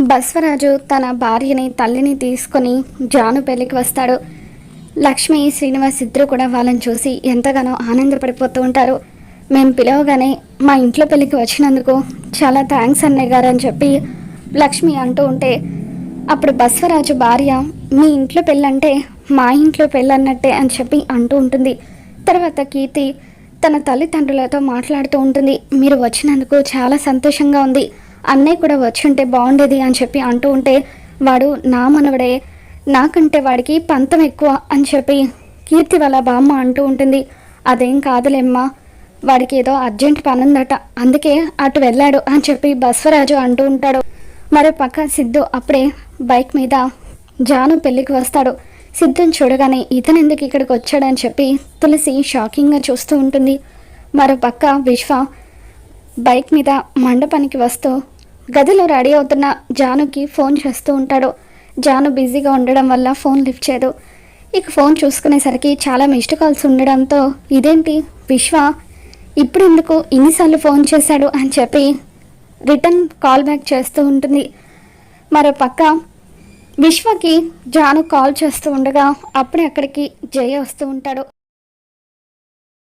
బస్వరాజు తన భార్యని తల్లిని తీసుకొని జాను పెళ్ళికి వస్తాడు. లక్ష్మి శ్రీనివాస్ ఇద్దరు కూడా వాళ్ళని చూసి ఎంతగానో ఆనందపడిపోతూ ఉంటారు. మేము పిలవగానే మా ఇంట్లో పెళ్ళికి వచ్చినందుకు చాలా థ్యాంక్స్ అన్నయ్య గారు అని చెప్పి లక్ష్మి అంటూ ఉంటే అప్పుడు బస్వరాజు భార్య మీ ఇంట్లో పెళ్ళంటే మా ఇంట్లో పెళ్ళన్నట్టే అని చెప్పి అంటూ ఉంటుంది. తర్వాత కీర్తి తన తల్లిదండ్రులతో మాట్లాడుతూ ఉంటుంది. మీరు వచ్చినందుకు చాలా సంతోషంగా ఉంది. అన్నయ్య కూడా వచ్చుంటే బాగుండేది అని చెప్పి అంటూ ఉంటే వాడు నా మనవడే నాకంటే వాడికి పంతం ఎక్కువ అని చెప్పి కీర్తి వాళ్ళ బామ్మ అంటూ ఉంటుంది. అదేం కాదులేమ్మా వాడికి ఏదో అర్జెంట్ పని ఉందట అందుకే అటు వెళ్ళాడు అని చెప్పి బస్వరాజు అంటూ ఉంటాడు. మరో పక్క సిద్ధు అప్పుడే బైక్ మీద జాను పెళ్ళికి వస్తాడు. సిద్ధుని చూడగానే ఇతను ఎందుకు ఇక్కడికి వచ్చాడని చెప్పి తులసి షాకింగ్గా చూస్తూ ఉంటుంది. మరో పక్క విశ్వ బైక్ మీద మండపానికి వస్తూ గదిలో రెడీ అవుతున్న జానుకి ఫోన్ చేస్తూ ఉంటాడు. జాను బిజీగా ఉండడం వల్ల ఫోన్ లిఫ్ట్ చేయదు. ఇక ఫోన్ చూసుకునేసరికి చాలా మిస్డ్ కాల్స్ ఉండడంతో ఇదేంటి? విశ్వ ఇప్పుడు ఎందుకు ఇన్నిసార్లు ఫోన్ చేశాడు అని చెప్పి రిటర్న్ కాల్ బ్యాక్ చేస్తూ ఉంటుంది. మరో పక్క విశ్వకి జాను కాల్ చేస్తూ ఉండగా అప్పుడే అక్కడికి జయ వస్తూ ఉంటాడు.